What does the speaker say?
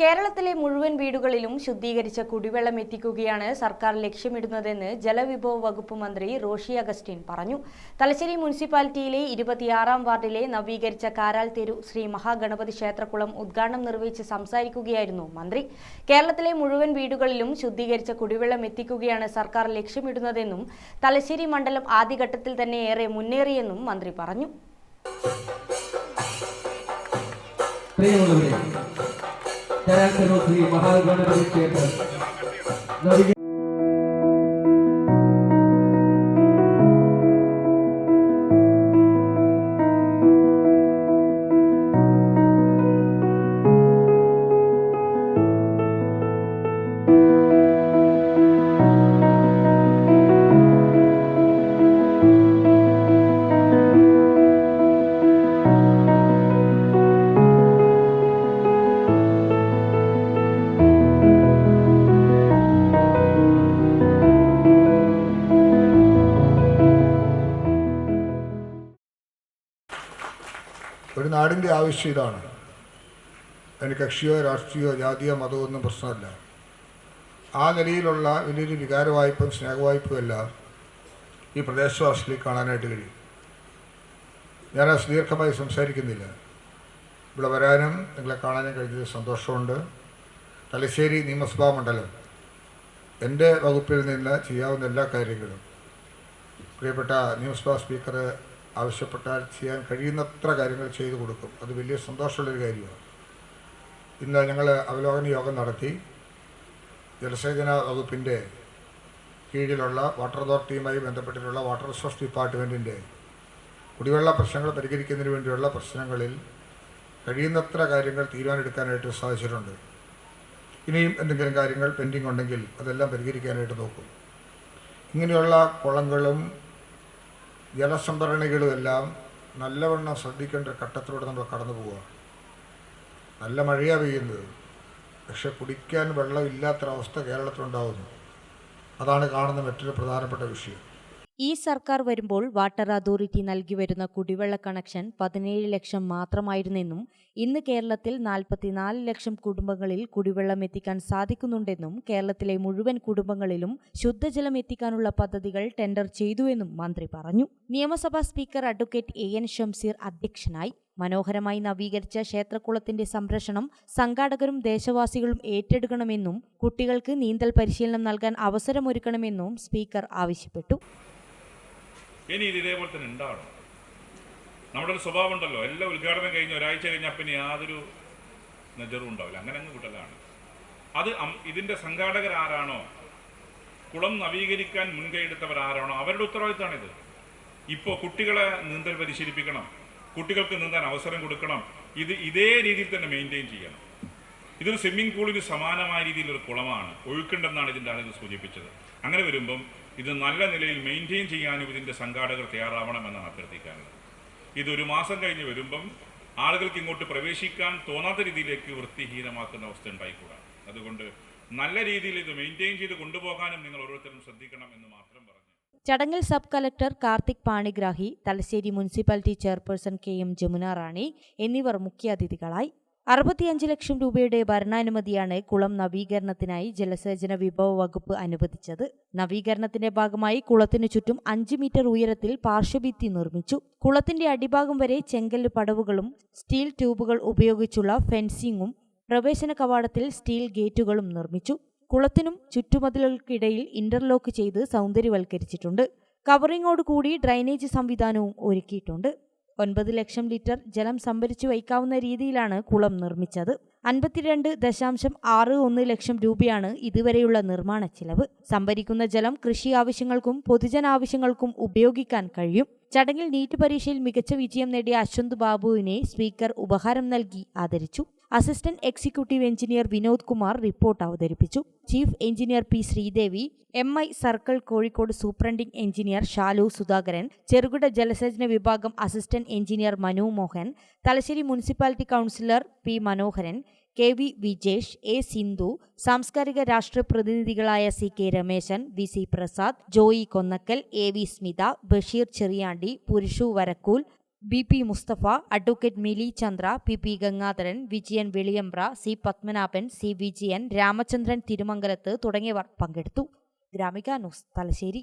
കേരളത്തിലെ മുഴുവൻ വീടുകളിലും ശുദ്ധീകരിച്ച കുടിവെള്ളം എത്തിക്കുകയാണ് സർക്കാർ ലക്ഷ്യമിടുന്നതെന്ന് ജലവിഭവ വകുപ്പ് മന്ത്രി റോഷി അഗസ്റ്റിൻ പറഞ്ഞു. തലശ്ശേരി മുനിസിപ്പാലിറ്റിയിലെ ഇരുപത്തിയാറാം വാർഡിലെ നവീകരിച്ച കാരാൽ തെരു ശ്രീ മഹാഗണപതി ക്ഷേത്രക്കുളം ഉദ്ഘാടനം നിർവഹിച്ച് സംസാരിക്കുകയായിരുന്നു മന്ത്രി. കേരളത്തിലെ മുഴുവൻ വീടുകളിലും ശുദ്ധീകരിച്ച കുടിവെള്ളം എത്തിക്കുകയാണ് സർക്കാർ ലക്ഷ്യമിടുന്നതെന്നും തലശ്ശേരി മണ്ഡലം ആദ്യഘട്ടത്തിൽ തന്നെ ഏറെ മുന്നേറിയെന്നും മന്ത്രി പറഞ്ഞു. പ്രിയമുള്ളവരെ ചരാചരോ ശ്രീ മഹാഗണപതി ക്ഷേത്രം നാടിന്റെ ആവശ്യം ഇതാണ്. അതിന് കക്ഷിയോ രാഷ്ട്രീയോ ജാതിയോ മതമോ ഒന്നും പ്രശ്നമല്ല. ആ നിലയിലുള്ള വലിയൊരു വികാരവായ്പയും സ്നേഹവായ്പയുമെല്ലാം ഈ പ്രദേശവാസികളിൽ കാണാനായിട്ട് കഴിയും. ഞാൻ ആ സുദീർഘമായി സംസാരിക്കുന്നില്ല. ഇവിടെ വരാനും നിങ്ങളെ കാണാനും കഴിഞ്ഞതിൽ സന്തോഷമുണ്ട്. തലശ്ശേരി നിയമസഭാ മണ്ഡലം. എന്റെ വകുപ്പിൽ നിന്ന് ചെയ്യാവുന്ന എല്ലാ കാര്യങ്ങളും. പ്രിയപ്പെട്ട നിയമസഭാ സ്പീക്കർ ആവശ്യപ്പെട്ടാൽ ചെയ്യാൻ കഴിയുന്നത്ര കാര്യങ്ങൾ ചെയ്തു കൊടുക്കും. അത് വലിയ സന്തോഷമുള്ളൊരു കാര്യമാണ്. ഇന്ന് ഞങ്ങൾ അവലോകന യോഗം നടത്തി. ജലസേചന വകുപ്പിന്റെ കീഴിലുള്ള വാട്ടർ അതോറിറ്റിയുമായി ബന്ധപ്പെട്ടിട്ടുള്ള വാട്ടർ റിസോഴ്സ് ഡിപ്പാർട്ട്മെന്റിന്റെ കുടിവെള്ള പ്രശ്നങ്ങൾ പരിഹരിക്കുന്നതിന് വേണ്ടിയുള്ള പ്രശ്നങ്ങളിൽ കഴിയുന്നത്ര കാര്യങ്ങൾ തീരുമാനമെടുക്കാനായിട്ട് സാധിച്ചിട്ടുണ്ട്. ഇനിയും എന്തെങ്കിലും കാര്യങ്ങൾ പെൻഡിങ് ഉണ്ടെങ്കിൽ അതെല്ലാം പരിഹരിക്കാനായിട്ട് നോക്കും. ഇങ്ങനെയുള്ള കുളങ്ങളും ജലസംഭരണികളും എല്ലാം നല്ലവണ്ണം ശ്രദ്ധിക്കേണ്ട ഘട്ടത്തിലൂടെ നമ്മൾ കടന്നു പോവുക. നല്ല മഴയാണ് പെയ്യുന്നത്. പക്ഷെ കുടിക്കാൻ വെള്ളമില്ലാത്തൊരവസ്ഥ കേരളത്തിലുണ്ടാകുന്നു അതാണ് കാണുന്ന മറ്റൊരു പ്രധാനപ്പെട്ട വിഷയം. ഈ സർക്കാർ വരുമ്പോൾ വാട്ടർ അതോറിറ്റി നൽകി വരുന്ന കുടിവെള്ള കണക്ഷൻ പതിനേഴ് ലക്ഷം മാത്രമായിരുന്നെന്നും ഇന്ന് കേരളത്തിൽ നാൽപ്പത്തിനാല് ലക്ഷം കുടുംബങ്ങളിൽ കുടിവെള്ളം എത്തിക്കാൻ സാധിക്കുന്നുണ്ടെന്നും കേരളത്തിലെ മുഴുവൻ കുടുംബങ്ങളിലും ശുദ്ധജലം എത്തിക്കാനുള്ള പദ്ധതികൾ ടെൻഡർ ചെയ്തുവെന്നും മന്ത്രി പറഞ്ഞു. നിയമസഭാ speaker advocate A N Shamseer അധ്യക്ഷനായി മനോഹരമായി നവീകരിച്ച ക്ഷേത്രക്കുളത്തിന്റെ സംരക്ഷണം സംഘാടകരും ദേശവാസികളും ഏറ്റെടുക്കണമെന്നും കുട്ടികൾക്ക് നീന്തൽ പരിശീലനം നൽകാൻ അവസരമൊരുക്കണമെന്നും സ്പീക്കർ ആവശ്യപ്പെട്ടു. ഇനി ഇത് ഇതേപോലെ തന്നെ ഉണ്ടാവണം. നമ്മുടെ ഒരു സ്വഭാവം ഉണ്ടല്ലോ എല്ലാ ഉദ്ഘാടനം കഴിഞ്ഞ് ഒരാഴ്ച കഴിഞ്ഞാൽ പിന്നെ യാതൊരു നെജറും ഉണ്ടാവില്ല. അങ്ങനെ അങ്ങ് വിട്ടലാണ് അത് ഇതിന്റെ സംഘാടകർ ആരാണോ? കുളം നവീകരിക്കാൻ മുൻകൈ എടുത്തവർ ആരാണോ? അവരുടെ ഉത്തരവാദിത്തമാണിത്. ഇപ്പോൾ കുട്ടികളെ നീന്തൽ പരിശീലിപ്പിക്കണം. കുട്ടികൾക്ക് നീന്താൻ അവസരം കൊടുക്കണം. ഇത് ഇതേ രീതിയിൽ തന്നെ മെയിന്റെയിൻ ചെയ്യണം. ഇതൊരു സ്വിമ്മിംഗ് പൂളിന് സമാനമായ രീതിയിലൊരു കുളമാണ്. ഒഴുക്കുണ്ടെന്നാണ് ഇതിന്റെ ആളുകൾ സൂചിപ്പിച്ചത്. അങ്ങനെ വരുമ്പം ഇത് നല്ല നിലയിൽ മെയിന്റെയിൻ ചെയ്യാനും ഇതിന്റെ സംഘാടകർ തയ്യാറാവണമെന്നാണ് അഭ്യർത്ഥിക്കാനുള്ളത്. ഇതൊരു മാസം കഴിഞ്ഞ് വരുമ്പം ആളുകൾക്ക് ഇങ്ങോട്ട് പ്രവേശിക്കാൻ തോന്നാത്ത രീതിയിലേക്ക് വൃത്തിഹീനമാക്കുന്ന അവസ്ഥ ഉണ്ടായിക്കൂടാ. അതുകൊണ്ട് നല്ല രീതിയിൽ ഇത് മെയിന്റെയിൻ ചെയ്ത് കൊണ്ടുപോകാനും നിങ്ങൾ ഓരോരുത്തരും ശ്രദ്ധിക്കണം എന്ന് മാത്രം പറഞ്ഞു. ചടങ്ങിൽ sub collector Karthik Panigrahi Thalassery municipality chairperson K M Jamuna Rani എന്നിവർ മുഖ്യാതിഥികളായി അറുപത്തിയഞ്ച് ലക്ഷം രൂപയുടെ ഭരണാനുമതിയാണ് കുളം നവീകരണത്തിനായി ജലസേചന വിഭവ വകുപ്പ് അനുവദിച്ചത്. നവീകരണത്തിന്റെ ഭാഗമായി കുളത്തിനു ചുറ്റും അഞ്ച് മീറ്റർ ഉയരത്തിൽ പാർശ്വഭിത്തി നിർമ്മിച്ചു. കുളത്തിന്റെ അടിഭാഗം വരെ ചെങ്കല്ല് പടവുകളും സ്റ്റീൽ ട്യൂബുകൾ ഉപയോഗിച്ചുള്ള ഫെൻസിംഗും പ്രവേശന കവാടത്തിൽ സ്റ്റീൽ ഗേറ്റുകളും നിർമ്മിച്ചു. കുളത്തിനും ചുറ്റുമതിലുകൾക്കിടയിൽ ഇന്റർലോക്ക് ചെയ്ത് സൗന്ദര്യവൽക്കരിച്ചിട്ടുണ്ട്. കവറിങ്ങോടുകൂടി ഡ്രൈനേജ് സംവിധാനവും ഒരുക്കിയിട്ടുണ്ട്. ഒൻപത് ലക്ഷം ലിറ്റർ ജലം സംഭരിച്ചു വയ്ക്കാവുന്ന രീതിയിലാണ് കുളം നിർമ്മിച്ചത്. അൻപത്തിരണ്ട് ദശാംശം ആറ് ഒന്ന് ലക്ഷം രൂപയാണ് ഇതുവരെയുള്ള നിർമ്മാണ ചിലവ്. സംഭരിക്കുന്ന ജലം കൃഷി ആവശ്യങ്ങൾക്കും പൊതുജനാവശ്യങ്ങൾക്കും ഉപയോഗിക്കാൻ കഴിയും. ചടങ്ങിൽ നീറ്റ് പരീക്ഷയിൽ മികച്ച വിജയം നേടിയ അശ്വന്ത് ബാബുവിനെ സ്പീക്കർ ഉപഹാരം നൽകി ആദരിച്ചു. Assistant executive engineer Vinod Kumar report അവതരിപ്പിച്ചു. Chief engineer P Sreedevi M I circle Kozhikode superintending engineer Shalu Sudhakaran ചെറുകിട ജലസേചന വിഭാഗം assistant engineer Manu Mohan Thalassery municipality councillor P Manoharan K V Vijesh A Sindhu സാംസ്കാരിക രാഷ്ട്രീയ പ്രതിനിധികളായ C K Rameshan V C Prasad Joy Konnakkal A V Smitha Basheer Cheriyandi Purushu Varakkool B P Musthafa advocate Mili Chandra P P Gangadharan Vijayan Veliyambra C Padmanabhan C Vijayan Ramachandran Thirumangalath തുടങ്ങിയവർ പങ്കെടുത്തു. Gramika news Thalassery.